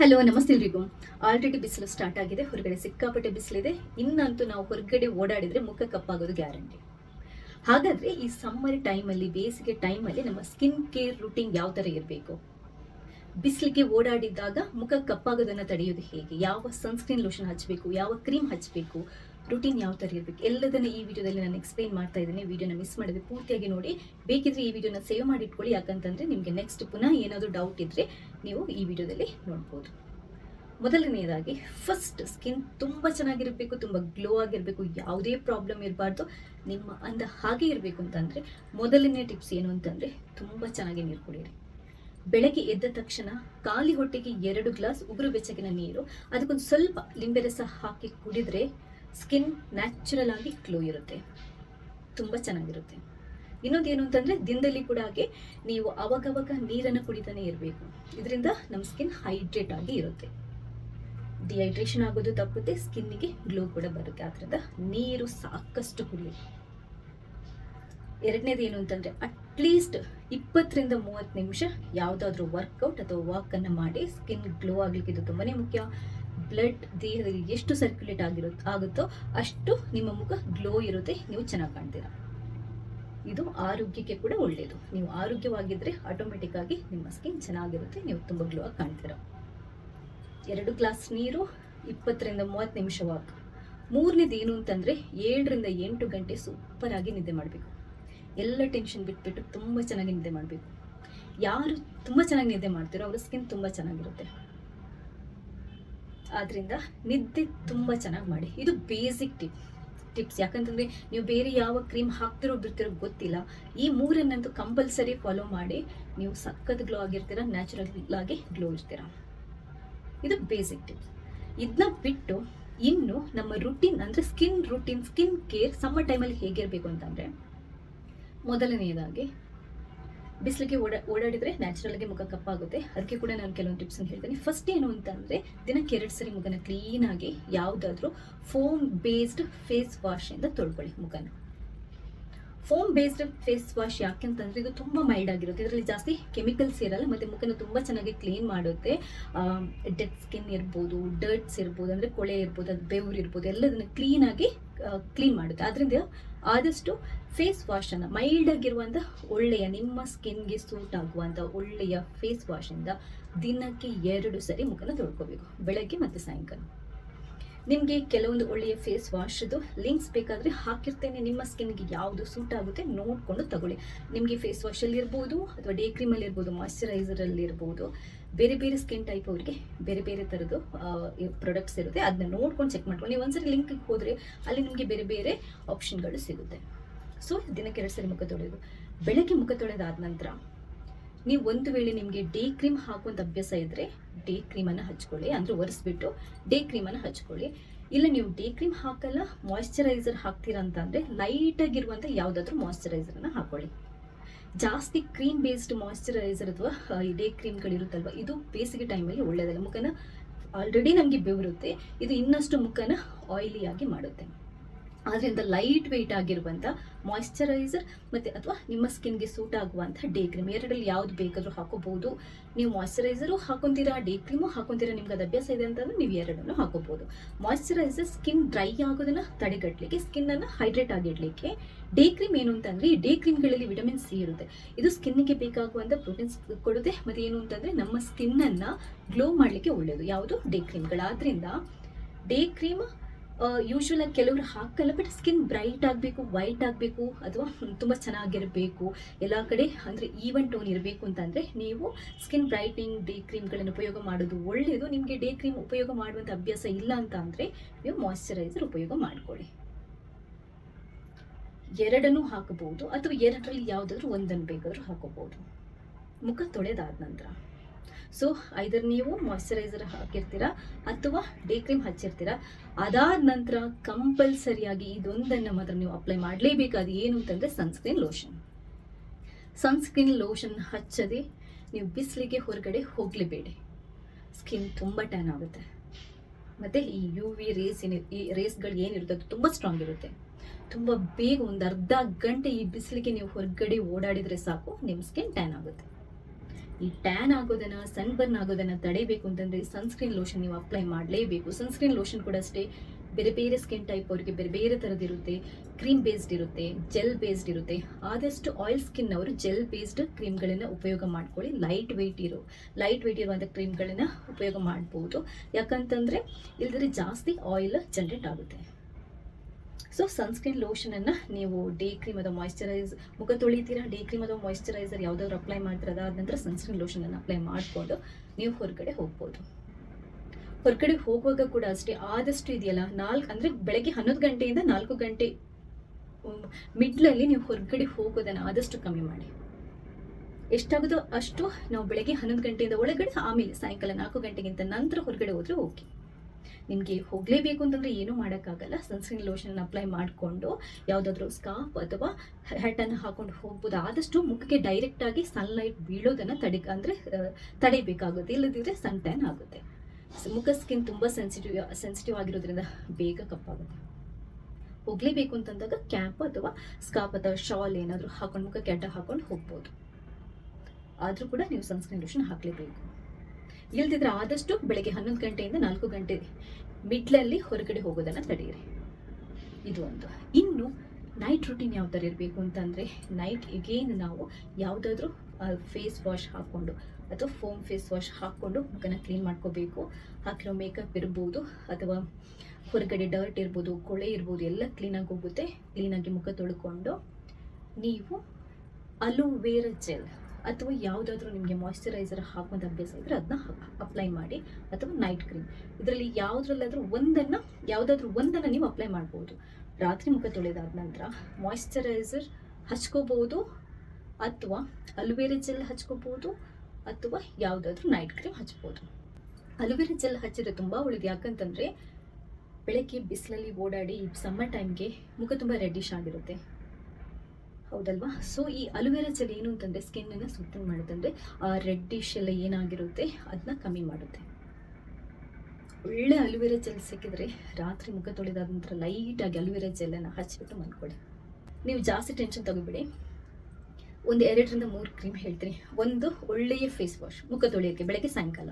Hello ನಮಸ್ತೆ ಎಲ್ರಿಗೂ. Already ಬಿಸಿಲು ಸ್ಟಾರ್ಟ್ ಆಗಿದೆ, ಹೊರಗಡೆ ಸಿಕ್ಕಾಪಟ್ಟೆ ಬಿಸಿಲಿದೆ. ಇನ್ನಂತೂ ನಾವು ಹೊರಗಡೆ ಓಡಾಡಿದ್ರೆ ಮುಖ ಕಪ್ಪಾಗೋದು ಗ್ಯಾರಂಟಿ ಹಾಗಾದ್ರೆ ಈ ಸಮ್ಮರ್ ಟೈಮಲ್ಲಿ ಬೇಸಿಗೆ ಟೈಮಲ್ಲಿ ನಮ್ಮ ಸ್ಕಿನ್ ಕೇರ್ ರೂಟೀನ್ ಯಾವ ಥರ ಇರಬೇಕು? ಬಿಸಿಲಿಗೆ ಓಡಾಡಿದಾಗ ಮುಖ ಕಪ್ಪಾಗೋದನ್ನು ತಡೆಯೋದು ಹೇಗೆ? ಯಾವ ಸನ್ಸ್ಕ್ರೀನ್ ಲೋಷನ್ ಹಚ್ಚಬೇಕು ಯಾವ ಕ್ರೀಮ್ ಹಚ್ಚಬೇಕು ರೂಟೀನ್ ಯಾವ ಥರ ಇರಬೇಕು? ಎಲ್ಲದನ್ನ ಈ ವಿಡಿಯೋದಲ್ಲಿ ನಾನು ಎಕ್ಸ್ಪ್ಲೈನ್ ಮಾಡ್ತಾ ಇದ್ದೀನಿ. ವಿಡಿಯೋನ ಮಿಸ್ ಮಾಡಿದ್ರೆ ಪೂರ್ತಿಯಾಗಿ ನೋಡಿ. ಬೇಕಿದ್ರೆ ಈ ವಿಡಿಯೋನ ಸೇವ್ ಮಾಡಿ ಇಟ್ಕೊಳ್ಳಿ ಯಾಕಂತಂದ್ರೆ ನಿಮಗೆ ನೆಕ್ಸ್ಟ್ ಪುನಃ ಏನಾದರೂ ಡೌಟ್ ಇದ್ರೆ ನೀವು ಈ ವಿಡಿಯೋದಲ್ಲಿ ನೋಡ್ಬೋದು. ಮೊದಲನೆಯದಾಗಿ ಫಸ್ಟ್ ಸ್ಕಿನ್ ತುಂಬ ಚೆನ್ನಾಗಿರಬೇಕು, ತುಂಬ ಗ್ಲೋ ಆಗಿರಬೇಕು, ಯಾವುದೇ ಪ್ರಾಬ್ಲಮ್ ಇರಬಾರ್ದು. ನಿಮ್ಮ ಅಂದ ಹಾಗೆ ಇರಬೇಕು ಅಂತಂದರೆ, ಮೊದಲನೇ ಟಿಪ್ಸ್ ಏನು ಅಂತಂದರೆ ತುಂಬ ಚೆನ್ನಾಗಿ ನೀರು ಕುಡಿಯಿರಿ. ಬೆಳಗ್ಗೆ ಎದ್ದ ತಕ್ಷಣ ಖಾಲಿ ಹೊಟ್ಟೆಗೆ ಎರಡು ಗ್ಲಾಸ್ ಉಗುರು ಬೆಚ್ಚಗಿನ ನೀರು, ಅದಕ್ಕೊಂದು ಸ್ವಲ್ಪ ಲಿಂಬೆ ರಸ ಹಾಕಿ ಕುಡಿದ್ರೆ ಸ್ಕಿನ್ ನ್ಯಾಚುರಲ್ ಆಗಿ ಗ್ಲೋ ಇರುತ್ತೆ. ತುಂಬ ಚೆನ್ನಾಗಿರುತ್ತೆ. ಇನ್ನೊಂದು ಏನು ಅಂತಂದರೆ ದಿನದಲ್ಲಿ ಕೂಡ ಹಾಗೆ ನೀವು ಅವಾಗವಾಗ ನೀರನ್ನು ಕುಡಿತಾನೆ ಇರಬೇಕು. ಇದರಿಂದ ನಮ್ಮ ಸ್ಕಿನ್ ಹೈಡ್ರೇಟ್ ಆಗಿ ಇರುತ್ತೆ. ಡಿಹೈಡ್ರೇಷನ್ ಆಗೋದು ತಪ್ಪುತ್ತೆ, ಸ್ಕಿನ್ನಿಗೆ ಗ್ಲೋ ಕೂಡ ಬರುತ್ತೆ. ಆದ್ದರಿಂದ ನೀರು ಸಾಕಷ್ಟು ಕುಡಿಯಿ ಎರಡನೇದು ಏನು ಅಂತಂದರೆ ಅಟ್ಲೀಸ್ಟ್ ಇಪ್ಪತ್ತರಿಂದ ಮೂವತ್ತು ನಿಮಿಷ ಯಾವುದಾದ್ರೂ ವರ್ಕೌಟ್ ಅಥವಾ ವಾಕನ್ನು ಮಾಡಿ ಸ್ಕಿನ್ ಗ್ಲೋ ಆಗಲಿಕ್ಕೆ ಇದು ತುಂಬಾ ಮುಖ್ಯ. ಬ್ಲಡ್ ದೇಹದಲ್ಲಿ ಎಷ್ಟು ಸರ್ಕ್ಯುಲೇಟ್ ಆಗಿರೋ ಆಗುತ್ತೋ ಅಷ್ಟು ನಿಮ್ಮ ಮುಖ ಗ್ಲೋ ಇರುತ್ತೆ, ನೀವು ಚೆನ್ನಾಗಿ ಕಾಣ್ತೀರಾ. ಇದು ಆರೋಗ್ಯಕ್ಕೆ ಕೂಡ ಒಳ್ಳೆಯದು ನೀವು ಆರೋಗ್ಯವಾಗಿದ್ದರೆ ಆಟೋಮೆಟಿಕ್ ಆಗಿ ನಿಮ್ಮ ಸ್ಕಿನ್ ಚೆನ್ನಾಗಿರುತ್ತೆ, ನೀವು ತುಂಬ ಗ್ಲೋ ಆಗಿ ಕಾಣ್ತೀರಾ. ಎರಡು ಗ್ಲಾಸ್ ನೀರು, ಇಪ್ಪತ್ತರಿಂದ ಮೂವತ್ತು ನಿಮಿಷ ವಾಕ್ ಮೂರನೇದು ಏನು ಅಂತಂದರೆ ಏಳರಿಂದ ಎಂಟು ಗಂಟೆ ಸೂಪರ್ ಆಗಿ ನಿದ್ದೆ ಮಾಡಬೇಕು. ಎಲ್ಲ ಟೆನ್ಷನ್ ಬಿಟ್ಬಿಟ್ಟು ತುಂಬ ಚೆನ್ನಾಗಿ ನಿದ್ದೆ ಮಾಡಬೇಕು. ಯಾರು ತುಂಬ ಚೆನ್ನಾಗಿ ನಿದ್ದೆ ಮಾಡ್ತೀರೋ ಅವರ ಸ್ಕಿನ್ ತುಂಬ ಚೆನ್ನಾಗಿರುತ್ತೆ. ಆದ್ದರಿಂದ ನಿದ್ದೆ ತುಂಬ ಚೆನ್ನಾಗಿ ಮಾಡಿ. ಇದು ಬೇಸಿಕ್ ಟಿಪ್ ಟಿಪ್ಸ್ ಯಾಕಂತಂದರೆ ನೀವು ಬೇರೆ ಯಾವ ಕ್ರೀಮ್ ಹಾಕ್ತಿರೋ ಬಿಡ್ತಿರೋ ಗೊತ್ತಿಲ್ಲ. ಈ ಮೂರನ್ನಂತೂ ಕಂಪಲ್ಸರಿ ಫಾಲೋ ಮಾಡಿ ನೀವು ಸಖತ್ ಗ್ಲೋ ಆಗಿರ್ತೀರ ನ್ಯಾಚುರಲ್ ಆಗಿ ಗ್ಲೋ ಇರ್ತೀರ. ಇದು ಬೇಸಿಕ್ ಟಿಪ್ಸ್ ಇದನ್ನ ಬಿಟ್ಟು ಇನ್ನು ನಮ್ಮ ರುಟೀನ್ ಅಂದರೆ skin routine skin care summer ಟೈಮಲ್ಲಿ ಹೇಗಿರಬೇಕು ಅಂತಂದರೆ, ಮೊದಲನೆಯದಾಗಿ ಬಿಸಿಲಿಗೆ ಓಡಾ, ಓಡಾಡಿದ್ರೆ ನ್ಯಾಚುರಲ್ ಆಗಿ ಮುಖ ಕಪ್ಪಾಗುತ್ತೆ. ಅದಕ್ಕೆ ಕೂಡ ನಾನು ಕೆಲವೊಂದು ಟಿಪ್ಸ್ ಹೇಳ್ತೀನಿ. ಫಸ್ಟ್ ಏನು ಅಂತಂದರೆ ದಿನಕ್ಕೆ ಎರಡು ಸರಿ ಮುಖನ ಕ್ಲೀನಾಗಿ ಯಾವುದಾದ್ರೂ ಫೋಮ್ ಬೇಸ್ಡ್ ಫೇಸ್ ವಾಶಿಂದ ತೊಳ್ಕೊಳ್ಳಿ ಮುಖನ. ಫೋಮ್ ಬೇಸ್ಡ್ ಫೇಸ್ ವಾಶ್ ಯಾಕೆಂತಂದ್ರೆ ಇದು ತುಂಬ ಮೈಲ್ಡ್ ಆಗಿರುತ್ತೆ. ಇದರಲ್ಲಿ ಜಾಸ್ತಿ ಕೆಮಿಕಲ್ಸ್ ಇರಲ್ಲ, ಮತ್ತು ಮುಖನ ತುಂಬ ಚೆನ್ನಾಗಿ ಕ್ಲೀನ್ ಮಾಡುತ್ತೆ. ಡೆಡ್ ಸ್ಕಿನ್ ಇರ್ಬೋದು ಡರ್ಟ್ಸ್ ಇರ್ಬೋದು, ಅಂದರೆ ಕೊಳೆ ಇರ್ಬೋದು, ಅದು ಬೆವ್ರು ಇರ್ಬೋದು, ಎಲ್ಲದನ್ನು ಕ್ಲೀನಾಗಿ ಕ್ಲೀನ್ ಮಾಡುತ್ತೆ. ಅದರಿಂದ ಆದಷ್ಟು ಫೇಸ್ ವಾಶನ್ನು ಮೈಲ್ಡ್ ಆಗಿರುವಂಥ ಒಳ್ಳೆಯ, ನಿಮ್ಮ ಸ್ಕಿನ್ಗೆ ಸೂಟ್ ಆಗುವಂಥ ಒಳ್ಳೆಯ ಫೇಸ್ ವಾಶಿಂದ ದಿನಕ್ಕೆ ಎರಡು ಸರಿ ಮುಖನ ತೊಳ್ಕೊಬೇಕು. ಬೆಳಗ್ಗೆ ಮತ್ತು ಸಾಯಂಕಾಲ. ನಿಮಗೆ ಕೆಲವೊಂದು ಒಳ್ಳೆಯ ಫೇಸ್ ವಾಶ್ದು ಲಿಂಕ್ಸ್ ಬೇಕಾದರೆ ಹಾಕಿರ್ತೇನೆ. ನಿಮ್ಮ ಸ್ಕಿನ್ಗೆ ಯಾವುದು ಸೂಟ್ ಆಗುತ್ತೆ ನೋಡಿಕೊಂಡು ತಗೊಳ್ಳಿ. ನಿಮಗೆ ಫೇಸ್ ವಾಶಲ್ಲಿ ಇರ್ಬೋದು ಅಥವಾ ಡೇ ಕ್ರೀಮಲ್ಲಿ ಇರ್ಬೋದು ಮಾಯಶ್ಚರೈಸರಲ್ಲಿ ಇರ್ಬೋದು, ಬೇರೆ ಬೇರೆ ಸ್ಕಿನ್ ಟೈಪ್ ಅವರಿಗೆ ಬೇರೆ ಬೇರೆ ಥರದ್ದು ಪ್ರಾಡಕ್ಟ್ಸ್ ಇರುತ್ತೆ. ಅದನ್ನ ನೋಡ್ಕೊಂಡು ಚೆಕ್ ಮಾಡ್ಕೊಂಡು ನೀವು ಒಂದ್ಸರಿ ಲಿಂಕ್ಗೆ ಹೋದರೆ ಅಲ್ಲಿ ನಿಮಗೆ ಬೇರೆ ಬೇರೆ ಆಪ್ಷನ್ಗಳು ಸಿಗುತ್ತೆ. ಸೊ ದಿನಕ್ಕೆ ಎರಡು ಸರಿ ಮುಖ ತೊಳೆಯೋದು ಬೆಳಗ್ಗೆ ಮುಖ ತೊಳೆದಾದ ನಂತರ ನೀವು ಒಂದು ವೇಳೆ ನಿಮಗೆ ಡೇ ಕ್ರೀಮ್ ಹಾಕುವಂಥ ಅಭ್ಯಾಸ ಇದ್ದರೆ ಡೇ ಕ್ರೀಮನ್ನು ಹಚ್ಕೊಳ್ಳಿ, ಅಂದರೆ ಒರೆಸ್ಬಿಟ್ಟು ಡೇ ಕ್ರೀಮನ್ನು ಹಚ್ಕೊಳ್ಳಿ. ಇಲ್ಲ ನೀವು ಡೇ ಕ್ರೀಮ್ ಹಾಕಲ್ಲ ಮಾಯಿಶ್ಚರೈಸರ್ ಹಾಕ್ತೀರಾ ಅಂತ ಅಂದರೆ ಲೈಟಾಗಿರುವಂಥ ಯಾವುದಾದ್ರೂ ಮಾಯಶ್ಚರೈಸರನ್ನು ಹಾಕೊಳ್ಳಿ. ಜಾಸ್ತಿ ಕ್ರೀಮ್ ಬೇಸ್ಡ್ ಮಾಯಿಶ್ಚರೈಸರ್ ಅಥವಾ ಈ ಡೇ ಕ್ರೀಮ್ಗಳಿರುತ್ತಲ್ವ ಇದು ಬೇಸಿಗೆ ಟೈಮಲ್ಲಿ ಒಳ್ಳೆಯದಲ್ಲ ಮುಖನ ಆಲ್ರೆಡಿ ನಮಗೆ ಬೆವರುತ್ತೆ, ಇದು ಇನ್ನಷ್ಟು ಮುಖನ ಆಯಿಲಿಯಾಗಿ ಮಾಡುತ್ತೆ. ಆದ್ದರಿಂದ ಲೈಟ್ ವೆಯ್ಟ್ ಆಗಿರುವಂಥ ಮಾಯಿಶ್ಚರೈಸರ್ ಮತ್ತು ಅಥವಾ ನಿಮ್ಮ ಸ್ಕಿನ್ಗೆ ಸೂಟ್ ಆಗುವಂಥ ಡೇ ಕ್ರೀಮ್ ಎರಡರಲ್ಲಿ ಯಾವ್ದು ಬೇಕಾದರೂ ಹಾಕೋಬಹುದು. ನೀವು ಮಾಯಿಶ್ಚರೈಸರು ಹಾಕೊತೀರಾ ಡೇ ಕ್ರೀಮು ಹಾಕೊತೀರಾ, ನಿಮ್ಗೆ ಅದು ಅಭ್ಯಾಸ ಇದೆ ಅಂತಂದ್ರೆ ನೀವು ಎರಡನ್ನು ಹಾಕೋಬಹುದು. ಮಾಯಿಶ್ಚರೈಸರ್ ಸ್ಕಿನ್ ಡ್ರೈ ಆಗೋದನ್ನು ತಡೆಗಟ್ಟಲಿಕ್ಕೆ ಸ್ಕಿನ್ನನ್ನು ಹೈಡ್ರೇಟ್ ಆಗಿಡಲಿಕ್ಕೆ ಡೇ ಕ್ರೀಮ್ ಏನು ಅಂತಂದರೆ, ಈ ಡೇ ಕ್ರೀಮ್ಗಳಲ್ಲಿ ವಿಟಮಿನ್ ಸಿ ಇರುತ್ತೆ. ಇದು ಸ್ಕಿನ್ನಿಗೆ ಬೇಕಾಗುವಂಥ ಪ್ರೋಟೀನ್ಸ್ ಕೊಡುತ್ತೆ, ಮತ್ತು ಏನು ಅಂತಂದರೆ ನಮ್ಮ ಸ್ಕಿನ್ನನ್ನು ಗ್ಲೋ ಮಾಡಲಿಕ್ಕೆ ಒಳ್ಳೆಯದು ಯಾವುದು? ಡೇ ಕ್ರೀಮ್ಗಳಾದ್ರಿಂದ ಡೇ ಕ್ರೀಮ್ ಯೂಶ್ವಲ್ ಆಗಿ ಕೆಲವರು ಹಾಕಲ್ಲ ಬಟ್ ಸ್ಕಿನ್ ಬ್ರೈಟ್ ಆಗಬೇಕು ವೈಟ್ ಆಗಬೇಕು, ಅಥವಾ ತುಂಬ ಚೆನ್ನಾಗಿರಬೇಕು. ಎಲ್ಲ ಕಡೆ ಅಂದರೆ ಈವನ್ ಟೋನ್ ಇರಬೇಕು ಅಂತಂದರೆ ನೀವು ಸ್ಕಿನ್ ಬ್ರೈಟ್ನಿಂಗ್ ಡೇ ಕ್ರೀಮ್ಗಳನ್ನು ಉಪಯೋಗ ಮಾಡೋದು ಒಳ್ಳೆಯದು ನಿಮಗೆ ಡೇ ಕ್ರೀಮ್ ಉಪಯೋಗ ಮಾಡುವಂಥ ಅಭ್ಯಾಸ ಇಲ್ಲ ಅಂತ ಅಂದರೆ ನೀವು ಮಾಯಿಶ್ಚರೈಸರ್ ಉಪಯೋಗ ಮಾಡಿಕೊಳ್ಳಿ. ಎರಡನ್ನೂ ಹಾಕಬಹುದು, ಅಥವಾ ಎರಡರಲ್ಲಿ ಯಾವುದಾದ್ರೂ ಒಂದನ್ನು ಬೇಕಾದರೂ ಹಾಕೋಬಹುದು. ಮುಖ ತೊಳೆದಾದ ನಂತರ. ಸೊ ಐದರ್ ನೀವು ಮಾಯಿಶ್ಚರೈಸರ್ ಹಾಕಿರ್ತೀರಾ ಅಥವಾ ಡೇ ಕ್ರೀಮ್ ಹಚ್ಚಿರ್ತೀರ? ಅದಾದ ನಂತರ ಕಂಪಲ್ಸರಿಯಾಗಿ ಇದೊಂದನ್ನು ಮಾತ್ರ ನೀವು ಅಪ್ಲೈ ಮಾಡಲೇಬೇಕಾದ ಏನು ಅಂತಂದರೆ ಸನ್ಸ್ಕ್ರೀನ್ ಲೋಷನ್ ಸನ್ಸ್ಕ್ರೀನ್ ಲೋಷನ್ ಹಚ್ಚದೆ ನೀವು ಬಿಸಿಲಿಗೆ ಹೊರಗಡೆ ಹೋಗಲೇಬೇಡಿ. ಸ್ಕಿನ್ ತುಂಬ ಟ್ಯಾನ್ ಆಗುತ್ತೆ. ಮತ್ತು ಈ ಯು ವಿ ರೇಸ್ ಏನಿ ಈ ರೇಸ್ಗಳು ಏನಿರುತ್ತೆ ಅದು ತುಂಬ ಸ್ಟ್ರಾಂಗ್ ಇರುತ್ತೆ. ತುಂಬ ಬೇಗ ಒಂದು ಅರ್ಧ ಗಂಟೆ ಈ ಬಿಸಿಲಿಗೆ ನೀವು ಹೊರಗಡೆ ಓಡಾಡಿದರೆ ಸಾಕು ನಿಮ್ಮ ಸ್ಕಿನ್ ಟ್ಯಾನ್ ಆಗುತ್ತೆ. ಈ ಟ್ಯಾನ್ ಆಗೋದನ್ನ ಸನ್ಬರ್ನ್ ಆಗೋದನ್ನ ತಡೆಯಬೇಕು ಅಂತಂದ್ರೆ ಸನ್ಸ್ಕ್ರೀನ್ ಲೋಷನ್ ನೀವು ಅಪ್ಲೈ ಮಾಡಲೇಬೇಕು. ಸನ್ಸ್ಕ್ರೀನ್ ಲೋಷನ್ ಕೂಡ ಅಷ್ಟೇ, ಬೇರೆ ಬೇರೆ ಸ್ಕಿನ್ ಟೈಪ್ ಅವರಿಗೆ ಬೇರೆ ಬೇರೆ ಥರದಿರುತ್ತೆ ಕ್ರೀಮ್ ಬೇಸ್ಡ್ ಇರುತ್ತೆ ಜೆಲ್ ಬೇಸ್ಡ್ ಇರುತ್ತೆ. ಆದಷ್ಟು ಆಯಿಲ್ ಸ್ಕಿನ್ ಅವರು ಜೆಲ್ ಬೇಸ್ಡ್ ಕ್ರೀಮ್ಗಳನ್ನು ಉಪಯೋಗ ಮಾಡ್ಕೊಳ್ಳಿ. ಲೈಟ್ ವೆಯ್ಟ್ ಇರೋ ಲೈಟ್ ವೆಯ್ಟ್ ಇರುವಂಥ ಕ್ರೀಮ್ಗಳನ್ನು ಉಪಯೋಗ ಮಾಡ್ಬೋದು. ಯಾಕಂತಂದರೆ ಇಲ್ಲದ್ರೆ ಜಾಸ್ತಿ ಆಯಿಲ್ ಜನ್ರೇಟ್ ಆಗುತ್ತೆ. ಸೊ ಸನ್ಸ್ಕ್ರೀನ್ ಲೋಷನನ್ನು ನೀವು ಡೇ ಕ್ರೀಮ್ ಅಥವಾ ಮಾಯಿಶ್ಚರೈಸ್ ಮುಖ ತೊಳಿತೀರಾ ಡೇ ಕ್ರೀಮ್ ಅಥವಾ ಮಾಯಿಶ್ಚರೈಸರ್ ಯಾವುದಾದ್ರು ಅಪ್ಲೈ ಮಾಡ್ತೀರಾ ಅದ ನಂತರ ಸನ್ಸ್ಕ್ರೀನ್ ಅನ್ನ ಅಪ್ಲೈ ಮಾಡಿಕೊಂಡು ನೀವು ಹೊರಗಡೆ ಹೋಗ್ಬೋದು. ಹೊರಗಡೆ ಹೋಗುವಾಗ ಕೂಡ ಅಷ್ಟೇ ಆದಷ್ಟು ಇದೆಯಲ್ಲ, ನಾಲ್ಕು ಅಂದ್ರೆ ಬೆಳಗ್ಗೆ ಹನ್ನೊಂದು ಗಂಟೆಯಿಂದ ನಾಲ್ಕು ಗಂಟೆ ಮಿಡ್ಲಲ್ಲಿ ನೀವು ಹೊರಗಡೆ ಹೋಗೋದನ್ನ ಆದಷ್ಟು ಕಮ್ಮಿ ಮಾಡಿ. ಎಷ್ಟಾಗುತ್ತೋ ಅಷ್ಟು ನಾವು ಬೆಳಗ್ಗೆ ಹನ್ನೊಂದು ಗಂಟೆಯಿಂದ ಒಳಗಡೆ, ಆಮೇಲೆ ಸಾಯಂಕಾಲ ನಾಲ್ಕು ಗಂಟೆಗಿಂತ ನಂತರ ಹೊರಗಡೆ ಹೋದ್ರೆ ಓಕೆ ನಿಮಗೆ ಹೋಗಲೇಬೇಕು ಅಂತಂದರೆ ಏನೂ ಮಾಡೋಕ್ಕಾಗಲ್ಲ. ಸನ್ಸ್ಕ್ರೀನ್ ಲೋಷನ್ ಅಪ್ಲೈ ಮಾಡಿಕೊಂಡು ಯಾವುದಾದ್ರೂ ಸ್ಕಾರ್ಫ್ ಅಥವಾ ಹ್ಯಾಟನ್ನು ಹಾಕೊಂಡು ಹೋಗ್ಬೋದು. ಆದಷ್ಟು ಮುಖಕ್ಕೆ ಡೈರೆಕ್ಟಾಗಿ ಸನ್ಲೈಟ್ ಬೀಳೋದನ್ನು ತಡೆ, ಅಂದರೆ ತಡೆಯಬೇಕಾಗುತ್ತೆ ಇಲ್ಲದಿದ್ದರೆ ಸನ್ ಟ್ಯಾನ್ ಆಗುತ್ತೆ. ಮುಖ ಸ್ಕಿನ್ ತುಂಬ ಸೆನ್ಸಿಟಿವ್ ಸೆನ್ಸಿಟಿವ್ ಆಗಿರೋದ್ರಿಂದ ಬೇಗ ಕಪ್ಪಾಗುತ್ತೆ. ಹೋಗಲೇಬೇಕು ಅಂತಂದಾಗ ಕ್ಯಾಪ್ ಅಥವಾ ಸ್ಕಾಪ್ ಅಥವಾ ಶಾಲ್ ಏನಾದರೂ ಹಾಕೊಂಡು ಮುಖಕ್ಕೆ ಅಡ್ಡ ಹಾಕೊಂಡು ಹೋಗ್ಬೋದು. ಆದರೂ ಕೂಡ ನೀವು ಸನ್ಸ್ಕ್ರೀನ್ ಲೋಷನ್ ಹಾಕಲೇಬೇಕು. ಇಲ್ದಿದ್ರೆ ಆದಷ್ಟು ಬೆಳಗ್ಗೆ ಹನ್ನೊಂದು ಗಂಟೆಯಿಂದ ನಾಲ್ಕು ಗಂಟೆ ಮಿಡ್ಲಲ್ಲಿ ಹೊರಗಡೆ ಹೋಗೋದನ್ನು ತಡೆಯಿರಿ ಇದು ಒಂದು. ಇನ್ನು ನೈಟ್ ರುಟೀನ್ ಯಾವ ಥರ ಇರಬೇಕು ಅಂತಂದರೆ ನೈಟ್ ಎಗೇನ್ ನಾವು ಯಾವುದಾದ್ರೂ ಫೇಸ್ ವಾಶ್ ಹಾಕ್ಕೊಂಡು ಅಥವಾ ಫೋಮ್ ಫೇಸ್ ವಾಶ್ ಹಾಕ್ಕೊಂಡು ಮುಖನ ಕ್ಲೀನ್ ಮಾಡ್ಕೋಬೇಕು. ಹಾಕಿರೋ ಮೇಕಪ್ ಇರ್ಬೋದು ಅಥವಾ ಹೊರಗಡೆ ಡರ್ಟ್ ಇರ್ಬೋದು, ಕೊಳೆ ಇರ್ಬೋದು, ಎಲ್ಲ ಕ್ಲೀನಾಗಿ ಹೋಗುತ್ತೆ. ಕ್ಲೀನಾಗಿ ಮುಖ ತೊಳ್ಕೊಂಡು ನೀವು ಅಲೋವೇರ ಜೆಲ್ ಅಥವಾ ಯಾವುದಾದ್ರೂ ನಿಮಗೆ ಮಾಯಿಶ್ಚರೈಸರ್ ಹಾಕೋದು ಅಭ್ಯಾಸ ಇದ್ದರೆ ಅದನ್ನ ಅಪ್ಲೈ ಮಾಡಿ ಅಥವಾ ನೈಟ್ ಕ್ರೀಮ್ ಇದರಲ್ಲಿ ಯಾವುದ್ರಲ್ಲಾದರೂ ಒಂದನ್ನು, ಯಾವುದಾದ್ರೂ ಒಂದನ್ನು ನೀವು ಅಪ್ಲೈ ಮಾಡ್ಬೋದು. ರಾತ್ರಿ ಮುಖ ತೊಳೆದಾದ ನಂತರ ಮಾಯಿಶ್ಚರೈಸರ್ ಹಚ್ಕೋಬೋದು ಅಥವಾ ಅಲೋವೆರಾ ಜೆಲ್ ಹಚ್ಕೋಬೋದು ಅಥವಾ ಯಾವುದಾದ್ರೂ ನೈಟ್ ಕ್ರೀಮ್ ಹಚ್ಬೋದು. ಅಲೋವೆರಾ ಜೆಲ್ ಹಚ್ಚಿದ್ರೆ ತುಂಬ ಒಳ್ಳೇದು. ಯಾಕಂತಂದರೆ ಬೆಳಗ್ಗೆ ಬಿಸಿಲಲ್ಲಿ ಓಡಾಡಿ ಸಮ್ಮರ್ ಟೈಮ್ಗೆ ಮುಖ ತುಂಬ ರೆಡ್ಡಿಶ್ ಆಗಿರುತ್ತೆ. ಹೌದಲ್ವಾ? ಸೊ ಈ ಅಲೋವೆರಾ ಜೆಲ್ ಏನು ಅಂತಂದರೆ ಸ್ಕಿನ್ನನ್ನು ಸುತ್ತನ್ ಮಾಡುತ್ತಂದರೆ ಆ ರೆಡ್ಡಿಶ್ ಎಲ್ಲ ಏನಾಗಿರುತ್ತೆ ಅದನ್ನ ಕಮ್ಮಿ ಮಾಡುತ್ತೆ. ಒಳ್ಳೆ ಅಲೋವೆರಾ ಜೆಲ್ ಸಿಕ್ಕಿದ್ರೆ ರಾತ್ರಿ ಮುಖ ತೊಳೆದಾದ ನಂತರ ಲೈಟಾಗಿ ಅಲೋವೆರಾ ಜೆಲ್ಲನ್ನು ಹಚ್ಚಿಬಿಟ್ಟು ಮಲ್ಕೊಳ್ಳಿ. ನೀವು ಜಾಸ್ತಿ ಟೆನ್ಷನ್ ತಗೋಬೇಡಿ. ಒಂದು ಎರಡರಿಂದ ಮೂರು ಕ್ರೀಮ್ ಹೇಳ್ತೀನಿ. ಒಂದು ಒಳ್ಳೆಯ ಫೇಸ್ ವಾಶ್ ಮುಖ ತೊಳೆಯೋಕ್ಕೆ ಬೆಳಗ್ಗೆ ಸಾಯಂಕಾಲ.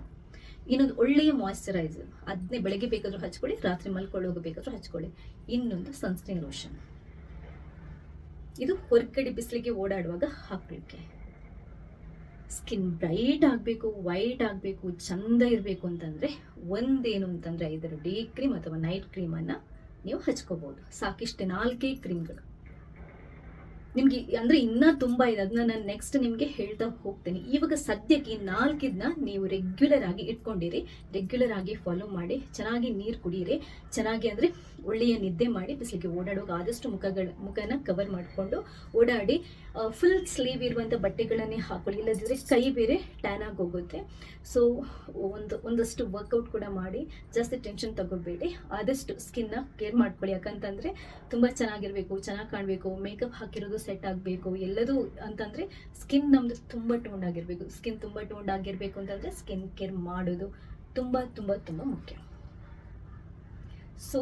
ಇನ್ನೊಂದು ಒಳ್ಳೆಯ ಮಾಯಿಶ್ಚರೈಸರ್ ಅದನ್ನೇ ಬೆಳಗ್ಗೆ ಬೇಕಾದರೂ ಹಚ್ಕೊಳ್ಳಿ, ರಾತ್ರಿ ಮಲ್ಕೊಳ್ಳೋಗ ಬೇಕಾದರೂ ಹಚ್ಕೊಳ್ಳಿ. ಇನ್ನೊಂದು ಸನ್ಸ್ಕ್ರೀನ್ ಲೋಷನ್ ಇದು ಹೊರಗಡೆ ಬಿಸಿಲಿಗೆ ಓಡಾಡುವಾಗ ಹಾಕಲಿಕ್ಕೆ. ಸ್ಕಿನ್ ಬ್ರೈಟ್ ಆಗಬೇಕು ವೈಟ್ ಆಗಬೇಕು, ಚಂದ ಇರಬೇಕು ಅಂತಂದರೆ ಒಂದೇನು ಅಂತಂದರೆ ಇದರ ಡೇ ಕ್ರೀಮ್ ಅಥವಾ ನೈಟ್ ಕ್ರೀಮನ್ನು ನೀವು ಹಚ್ಕೋಬೋದು. ಸಾಕಿಷ್ಟೇ ನಾಲ್ಕೇ ಕ್ರೀಮ್ಗಳು ನಿಮಗೆ ಅಂದರೆ ಇನ್ನೂ ತುಂಬ ಇದೆ. ಅದನ್ನ ನಾನು ನೆಕ್ಸ್ಟ್ ನಿಮಗೆ ಹೇಳ್ತಾ ಹೋಗ್ತೇನೆ. ಇವಾಗ ಸದ್ಯಕ್ಕೆ ಈ ನಾಲ್ಕಿದ್ನ ನೀವು ರೆಗ್ಯುಲರ್ ಆಗಿ ಇಟ್ಕೊಂಡಿರಿ. ರೆಗ್ಯುಲರ್ ಆಗಿ ಫಾಲೋ ಮಾಡಿ, ಚೆನ್ನಾಗಿ ನೀರು ಕುಡಿಯಿರಿ ಚೆನ್ನಾಗಿ ಅಂದರೆ ಒಳ್ಳೆಯ ನಿದ್ದೆ ಮಾಡಿ, ಬಿಸಿಲಿಗೆ ಓಡಾಡುವಾಗ ಆದಷ್ಟು ಮುಖಗಳ ಮುಖನ ಕವರ್ ಮಾಡಿಕೊಂಡು ಓಡಾಡಿ ಫುಲ್ ಸ್ಲೀವ್ ಇರುವಂಥ ಬಟ್ಟೆಗಳನ್ನೇ ಹಾಕೊಳ್ಳಿ. ಇಲ್ಲದಿದ್ದರೆ ಕೈ ಬೇರೆ ಟ್ಯಾನ್ ಆಗಿ ಹೋಗುತ್ತೆ. ಸೊ ಒಂದು ಒಂದಷ್ಟು ವರ್ಕೌಟ್ ಕೂಡ ಮಾಡಿ, ಜಾಸ್ತಿ ಟೆನ್ಷನ್ ತಗೋಬೇಡಿ ಆದಷ್ಟು ಸ್ಕಿನ್ನ ಕೇರ್ ಮಾಡ್ಕೊಳ್ಳಿ. ಯಾಕಂತಂದರೆ ತುಂಬ ಚೆನ್ನಾಗಿರಬೇಕು, ಚೆನ್ನಾಗಿ ಕಾಣಬೇಕು. ಮೇಕಪ್ ಹಾಕಿರೋದು ಸೆಟ್ ಆಗಬೇಕು. ಎಲ್ಲದೂ ಅಂತಂದರೆ ಸ್ಕಿನ್ ನಮ್ಮದು ತುಂಬ ಟೋಂಡ್ ಆಗಿರಬೇಕು. ಸ್ಕಿನ್ ತುಂಬ ಟೋಂಡ್ ಆಗಿರಬೇಕು ಅಂತಂದರೆ ಸ್ಕಿನ್ ಕೇರ್ ಮಾಡೋದು ತುಂಬ ತುಂಬ ತುಂಬ ಮುಖ್ಯ. ಸೊ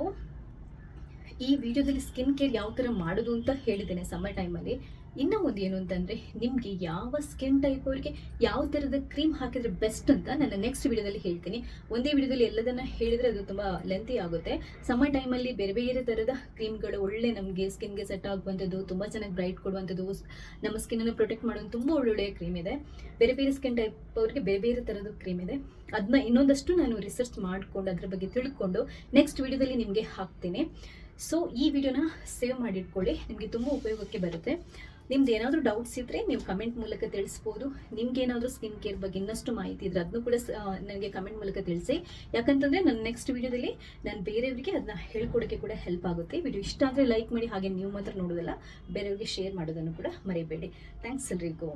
ಈ ವಿಡಿಯೋದಲ್ಲಿ ಸ್ಕಿನ್ ಕೇರ್ ಯಾವ ಥರ ಮಾಡೋದು ಅಂತ ಹೇಳಿದ್ದೇನೆ ಸಮ್ಮರ್ ಟೈಮಲ್ಲಿ ಇನ್ನೂ ಒಂದು ಏನು ಅಂತಂದರೆ, ನಿಮಗೆ ಯಾವ ಸ್ಕಿನ್ ಟೈಪ್ ಅವರಿಗೆ ಯಾವ ಥರದ ಕ್ರೀಮ್ ಹಾಕಿದರೆ ಬೆಸ್ಟ್ ಅಂತ ನಾನು ನೆಕ್ಸ್ಟ್ ವಿಡಿಯೋದಲ್ಲಿ ಹೇಳ್ತೀನಿ. ಒಂದೇ ವಿಡಿಯೋದಲ್ಲಿ ಎಲ್ಲದನ್ನು ಹೇಳಿದರೆ ಅದು ತುಂಬ ಲೆಂತಿ ಆಗುತ್ತೆ. ಸಮ್ಮರ್ ಟೈಮಲ್ಲಿ ಬೇರೆ ಬೇರೆ ಥರದ ಕ್ರೀಮ್ಗಳು ಒಳ್ಳೆ ನಮಗೆ ಸ್ಕಿನ್ಗೆ ಸೆಟ್ ಆಗುವಂಥದ್ದು, ತುಂಬ ಚೆನ್ನಾಗಿ ಬ್ರೈಟ್ ಕೊಡುವಂಥದ್ದು ನಮ್ಮ ಸ್ಕಿನ್ನನ್ನು ಪ್ರೊಟೆಕ್ಟ್ ಮಾಡೋದು ತುಂಬ ಒಳ್ಳೊಳ್ಳೆಯ ಕ್ರೀಮ್ ಇದೆ. ಬೇರೆ ಬೇರೆ ಸ್ಕಿನ್ ಟೈಪ್ ಅವರಿಗೆ ಬೇರೆ ಬೇರೆ ಥರದ ಕ್ರೀಮ್ ಇದೆ. ಅದನ್ನ ಇನ್ನೊಂದಷ್ಟು ನಾನು ರಿಸರ್ಚ್ ಮಾಡಿಕೊಂಡು ಅದ್ರ ಬಗ್ಗೆ ತಿಳ್ಕೊಂಡು ನೆಕ್ಸ್ಟ್ ವಿಡಿಯೋದಲ್ಲಿ ನಿಮಗೆ ಹಾಕ್ತೀನಿ. ಸೊ ಈ ವಿಡಿಯೋನ ಸೇವ್ ಮಾಡಿಟ್ಕೊಳ್ಳಿ. ನಿಮಗೆ ತುಂಬ ಉಪಯೋಗಕ್ಕೆ ಬರುತ್ತೆ. ನಿಮ್ದು ಏನಾದರೂ ಡೌಟ್ಸ್ ಇದ್ದರೆ ನೀವು ಕಮೆಂಟ್ ಮೂಲಕ ತಿಳಿಸ್ಬೋದು. ನಿಮ್ಗೆ ಏನಾದರೂ ಸ್ಕಿನ್ ಕೇರ್ ಬಗ್ಗೆ ಇನ್ನಷ್ಟು ಮಾಹಿತಿ ಇದ್ರೆ ಅದನ್ನು ಕೂಡ ನನಗೆ ಕಮೆಂಟ್ ಮೂಲಕ ತಿಳಿಸಿ. ಯಾಕಂತಂದರೆ ನನ್ನ ನೆಕ್ಸ್ಟ್ ವಿಡಿಯೋದಲ್ಲಿ ನಾನು ಬೇರೆಯವರಿಗೆ ಅದನ್ನ ಹೇಳ್ಕೊಡೋಕ್ಕೆ ಕೂಡ ಹೆಲ್ಪ್ ಆಗುತ್ತೆ. ವಿಡಿಯೋ ಇಷ್ಟ ಆದರೆ ಲೈಕ್ ಮಾಡಿ, ಹಾಗೆ ನೀವು ಮಾತ್ರ ನೋಡೋದಲ್ಲ, ಬೇರೆಯವರಿಗೆ ಶೇರ್ ಮಾಡೋದನ್ನು ಕೂಡ ಮರಿಬೇಡಿ. ಥ್ಯಾಂಕ್ಸ್ ಎಲ್ರಿಗೂ.